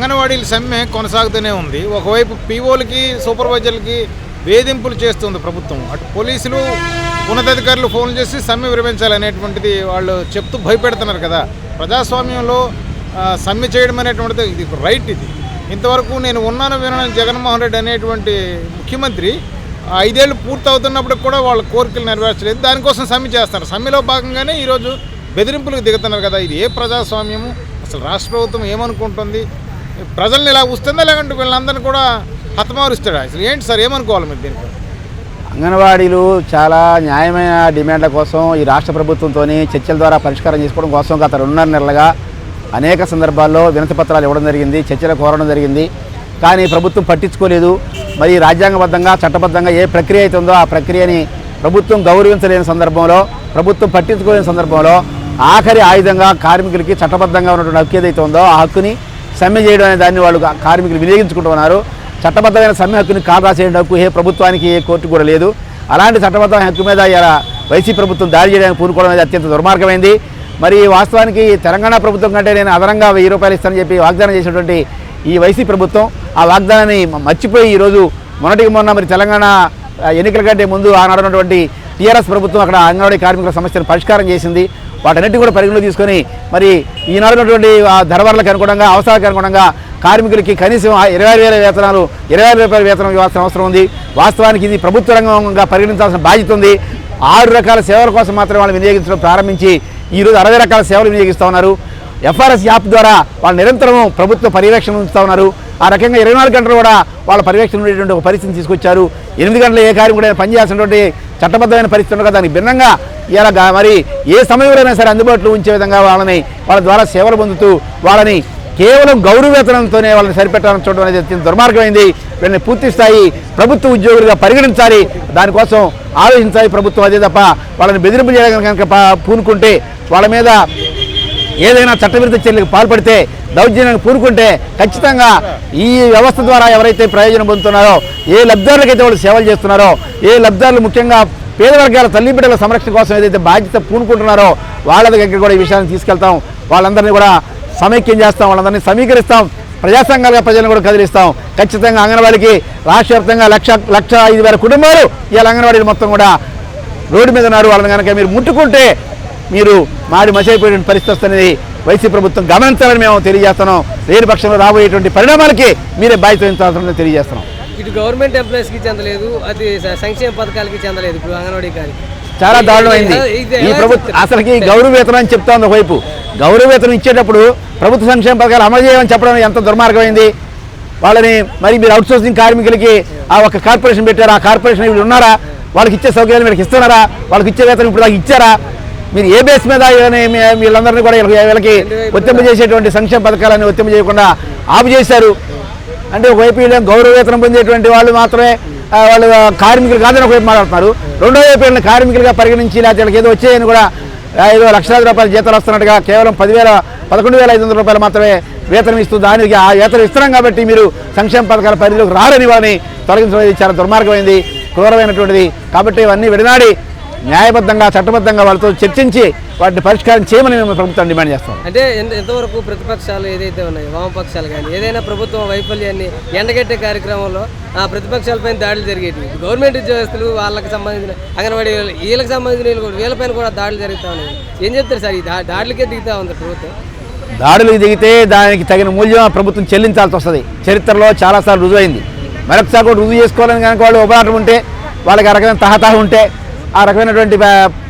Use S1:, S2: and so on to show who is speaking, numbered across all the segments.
S1: అంగన్వాడీల సమ్మె కొనసాగుతూనే ఉంది. ఒకవైపు పీఓలకి సూపర్వైజర్లకి వేధింపులు చేస్తుంది ప్రభుత్వం. అటు పోలీసులు ఉన్నతాధికారులు ఫోన్ చేసి సమ్మె విరమించాలనేటువంటిది వాళ్ళు చెప్తూ భయపెడుతున్నారు కదా. ప్రజాస్వామ్యంలో సమ్మె చేయడం అనేటువంటిది ఇది రైట్ ఇది. ఇంతవరకు నేను ఉన్నాను వినని జగన్మోహన్ రెడ్డి అనేటువంటి ముఖ్యమంత్రి ఐదేళ్ళు పూర్తవుతున్నప్పుడు కూడా వాళ్ళ కోరికలు నెరవేర్చలేదు. దానికోసం సమ్మె చేస్తారు. సమ్మెలో భాగంగానే ఈరోజు బెదిరింపులకు దిగుతున్నారు కదా. ఇది ఏ ప్రజాస్వామ్యము? అసలు రాష్ట్ర ప్రభుత్వం ఏమనుకుంటుంది? ప్రజల్ని ఇలా వస్తుందా లేకుంటే వీళ్ళందరినీ కూడా హతమారుస్తాడా? అసలు ఏంటి సార్? ఏమనుకోవాలి మీరు దీనికి?
S2: అంగన్వాడీలు చాలా న్యాయమైన డిమాండ్ల కోసం ఈ రాష్ట్ర ప్రభుత్వంతో చర్చల ద్వారా పరిష్కారం చేసుకోవడం కోసం గత రెండున్నర నెలలుగా అనేక సందర్భాల్లో వినతి పత్రాలు ఇవ్వడం జరిగింది చర్చలు కోరడం జరిగింది. కానీ ప్రభుత్వం పట్టించుకోలేదు. మరి రాజ్యాంగబద్ధంగా చట్టబద్ధంగా ఏ ప్రక్రియ అయితే ఉందో ఆ ప్రక్రియని ప్రభుత్వం గౌరవించలేని సందర్భంలో ప్రభుత్వం పట్టించుకోలేని సందర్భంలో ఆఖరి ఆయుధంగా కార్మికులకి చట్టబద్ధంగా ఉన్నటువంటి హక్కు ఏదైతే ఉందో ఆ హక్కుని సమ్మె చేయడం అనే దాన్ని వాళ్ళు కార్మికులు వినియోగించుకుంటున్నారు. చట్టబద్ధమైన సమ్మె హక్కుని కాదాసేయడం హక్కు ఏ ప్రభుత్వానికి ఏ కోర్టు కూడా లేదు. అలాంటి చట్టబద్ధమైన హక్కు మీద ఇలా వైసీ ప్రభుత్వం దాడి చేయడానికి పూనుకోవడం అనేది అత్యంత దుర్మార్గమైంది. మరి వాస్తవానికి తెలంగాణ ప్రభుత్వం కంటే నేను అదనంగా వెయ్యి రూపాయలు ఇస్తానని చెప్పి వాగ్దానం చేసినటువంటి ఈ వైసీ ప్రభుత్వం ఆ వాగ్దానాన్ని మర్చిపోయి ఈరోజు మొన్నటికి మొన్న మరి తెలంగాణ ఎన్నికల కంటే ముందు ఆనాడున్నటువంటి టీఆర్ఎస్ ప్రభుత్వం అక్కడ అంగన్వాడీ కార్మికుల సమస్యను పరిష్కారం చేసింది. వాటన్నిటి కూడా పరిగణలో తీసుకొని మరి ఈనాడు ఉన్నటువంటి ధరవరలకు అనుగుణంగా అవసరాలకు అనుగుణంగా కార్మికులకి కనీసం ఇరవై వేల వేతనాలు ఇరవై వేల రూపాయల వేతనం ఇవ్వాల్సిన అవసరం ఉంది. వాస్తవానికి ఇది ప్రభుత్వ రంగంగా పరిగణించాల్సిన బాధ్యత ఉంది. ఆరు రకాల సేవల కోసం మాత్రమే వాళ్ళు వినియోగించడం ప్రారంభించి ఈరోజు అరవై రకాల సేవలు వినియోగిస్తూ ఉన్నారు. ఎఫ్ఆర్ఎస్ యాప్ ద్వారా వాళ్ళు నిరంతరం ప్రభుత్వ పర్యవేక్షణ ఉంచుతూ ఉన్నారు. ఆ రకంగా ఇరవై నాలుగు గంటలు కూడా వాళ్ళ పర్యవేక్షణ ఉండేటువంటి ఒక పరిస్థితిని తీసుకొచ్చారు. ఎనిమిది గంటల ఏ కార్యం కూడా పనిచేస్తున్నటువంటి చట్టబద్ధమైన పరిస్థితి ఉండగా దానికి భిన్నంగా ఇలా మరి ఏ సమయంలోనైనా సరే అందుబాటులో ఉంచే విధంగా వాళ్ళని వాళ్ళ ద్వారా సేవలు పొందుతూ వాళ్ళని కేవలం గౌరవేతనంతోనే వాళ్ళని సరిపెట్టాలని చూడడం అనేది అత్యంత దుర్మార్గమైంది. వీళ్ళని పూర్తి స్థాయి ప్రభుత్వ ఉద్యోగులుగా పరిగణించాలి. దానికోసం ఆలోచించాలి ప్రభుత్వం అదే తప్ప వాళ్ళని బెదిరింపు చేయడానికి కనుక పూనుకుంటే వాళ్ళ మీద ఏదైనా చట్టవిరుద్ధ చర్యలకు పాల్పడితే దౌర్జన్యానికి పూనుకుంటే ఖచ్చితంగా ఈ వ్యవస్థ ద్వారా ఎవరైతే ప్రయోజనం పొందుతున్నారో ఏ లబ్ధిదారులకైతే వాళ్ళు సేవలు చేస్తున్నారో ఏ లబ్ధిదారులు ముఖ్యంగా పేద వర్గాల తల్లి బిడ్డల సంరక్షణ కోసం ఏదైతే బాధ్యత పూనుకుంటున్నారో వాళ్ళ దగ్గరికి కూడా ఈ విషయాన్ని తీసుకెళ్తాం. వాళ్ళందరినీ కూడా సమైక్యం చేస్తాం. వాళ్ళందరినీ సమీకరిస్తాం. ప్రజా సంఘాలుగా ప్రజలను కూడా కదిలిస్తాం. ఖచ్చితంగా అంగన్వాడికి రాష్ట్ర వ్యాప్తంగా లక్ష లక్ష ఐదు వేల కుటుంబాలు ఇవాళ అంగన్వాడీలు మొత్తం కూడా రోడ్డు మీద ఉన్నారు. వాళ్ళని కనుక మీరు ముట్టుకుంటే మీరు మాడి మసైపోయిన పరిస్థితి వస్తున్నది. వైసీ ప్రభుత్వం గమనించాలని మేము తెలియజేస్తున్నాం. లేని పక్షంలో రాబోయేటువంటి పరిణామాలకి మీరే బాధ్యత వహించాల్సిందని తెలియజేస్తున్నాం.
S3: ఇటు గవర్నమెంట్ ఎంప్లాయీస్కి చెందలేదు అది సంక్షేమ పథకాలకి చెందలేదు ఇప్పుడు అంగన్వాడీ కానీ
S2: చాలా దారుణమైంది. ఈ ప్రభుత్వం? అసలుకి గౌరవ వేతనం అని చెప్తా ఉంది ఒకవైపు. గౌరవ వేతనం ఇచ్చేటప్పుడు ప్రభుత్వ సంక్షేమ పథకాలు అమలు చేయమని చెప్పడం ఎంత దుర్మార్గమైంది. వాళ్ళని మరి మీరు అవుట్ సోర్సింగ్ కార్మికులకి ఆ ఒక కార్పొరేషన్ పెట్టారు? ఆ కార్పొరేషన్ వీళ్ళు ఉన్నారా? వాళ్ళకి ఇచ్చే సౌకర్యాలు వీళ్ళకి ఇస్తున్నారా? వాళ్ళకి ఇచ్చే వేతనం ఇప్పుడు దాకా ఇచ్చారా? మీరు ఏ బేస్ మీద వీళ్ళని- వీళ్ళందరినీ కూడా వీళ్ళకి- ఒత్తింపు చేసేటువంటి సంక్షేమ పథకాలను ఒత్తింపు చేయకుండా ఆపు చేశారు. అంటే ఒకవైపు వీళ్ళు గౌరవ వేతనం పొందేటువంటి వాళ్ళు మాత్రమే వాళ్ళు కార్మికులు కాదని ఒకవైపు మాట్లాడుతున్నారు. రెండో వైపు వీళ్ళని కార్మికులుగా పరిగణించి లేకపోతే వీళ్ళకి ఏదో వచ్చాయని కూడా ఏదో లక్షలాది రూపాయల జీతాలు వస్తున్నట్టుగా కేవలం పదివేల పదకొండు వేల ఐదు వందల రూపాయలు మాత్రమే వేతనం ఇస్తూ దానికి ఆ వేతనం ఇస్తున్నాం కాబట్టి మీరు సంక్షేమ పథకాల పరిధిలోకి రారని వాళ్ళని తొలగించడం అనేది చాలా దుర్మార్గమైంది క్రూరమైనటువంటిది. కాబట్టి ఇవన్నీ విడనాడి న్యాయబద్ధంగా చట్టబద్ధంగా వాళ్ళతో చర్చించి వాటిని పరిష్కారం చేయమని మేము ప్రభుత్వం డిమాండ్ చేస్తాం.
S3: అంటే ఎంత- ఎంతవరకు ప్రతిపక్షాలు ఏదైతే ఉన్నాయో వామపక్షాలు కానీ ఏదైనా ప్రభుత్వం వైఫల్యాన్ని ఎండగట్టే కార్యక్రమంలో ఆ ప్రతిపక్షాలపైన దాడులు జరిగేవి గవర్నమెంట్ ఉద్యోగస్తులు వాళ్ళకి సంబంధించిన అంగన్వాడీ వాళ్ళు, వీళ్ళకి సంబంధించిన వీళ్ళపైన కూడా దాడులు జరుగుతూ ఉన్నాయి. ఏం చెప్తారు సార్? ఈ దాడులకే దిగుతా ఉంది ప్రభుత్వం.
S2: దాడులకు దిగితే దానికి తగిన మూల్యం ప్రభుత్వం చెల్లించాల్సి వస్తుంది. చరిత్రలో చాలాసార్లు రుజువైంది. మరొకసారి కూడా రుజువు చేసుకోవాలని కనుక వాళ్ళు ఉపరాటం ఉంటే వాళ్ళకి రకమైన తహతహ ఉంటే ఆ రకమైనటువంటి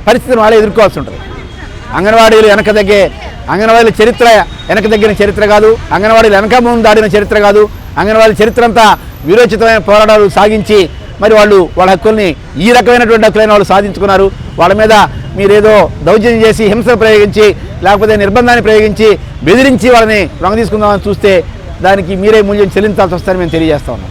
S2: పరిస్థితిని వాళ్ళే ఎదుర్కోవాల్సి ఉంటుంది. అంగన్వాడీలు వెనక తగ్గే అంగన్వాడీల చరిత్ర వెనక తగ్గిన చరిత్ర కాదు అంగన్వాడీలు వెనక ముందు దాడిన చరిత్ర కాదు అంగన్వాడీల చరిత్ర అంతా విరోచితమైన పోరాటాలు సాగించి మరి వాళ్ళు వాళ్ళ హక్కుల్ని ఈ రకమైనటువంటి హక్కులైన వాళ్ళు సాధించుకున్నారు. వాళ్ళ మీద మీరేదో దౌర్జన్యం చేసి హింస ప్రయోగించి లేకపోతే నిర్బంధాన్ని ప్రయోగించి బెదిరించి వాళ్ళని రంగు తీసుకుందామని చూస్తే దానికి మీరే మూల్యం చెల్లించాల్సి వస్తారని మేము తెలియజేస్తా ఉన్నాం.